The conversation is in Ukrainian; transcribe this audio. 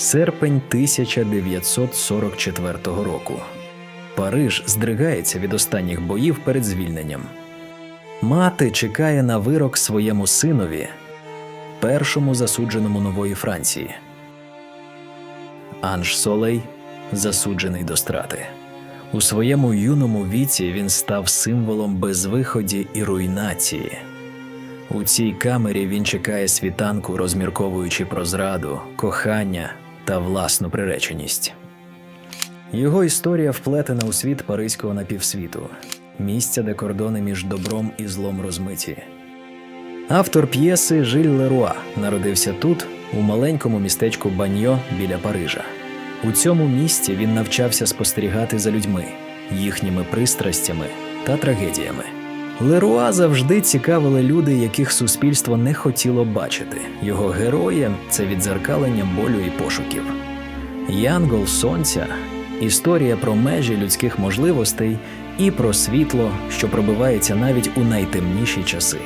Серпень 1944 року. Париж здригається від останніх боїв перед звільненням. Мати чекає на вирок своєму синові, першому засудженому нової Франції. Анж Солей засуджений до страти. У своєму юному віці він став символом безвиході і руйнації. У цій камері він чекає світанку, розмірковуючи про зраду, кохання та власну приреченість. Його історія вплетена у світ паризького напівсвіту, місця, де кордони між добром і злом розмиті. Автор п'єси Жиль Леруа народився тут, у маленькому містечку Баньо біля Парижа. У цьому місті він навчався спостерігати за людьми, їхніми пристрастями та трагедіями. Леруа завжди цікавили люди, яких суспільство не хотіло бачити. Його герої це відзеркалення болю і пошуків. Янгол Сонця історія про межі людських можливостей і про світло, що пробивається навіть у найтемніші часи.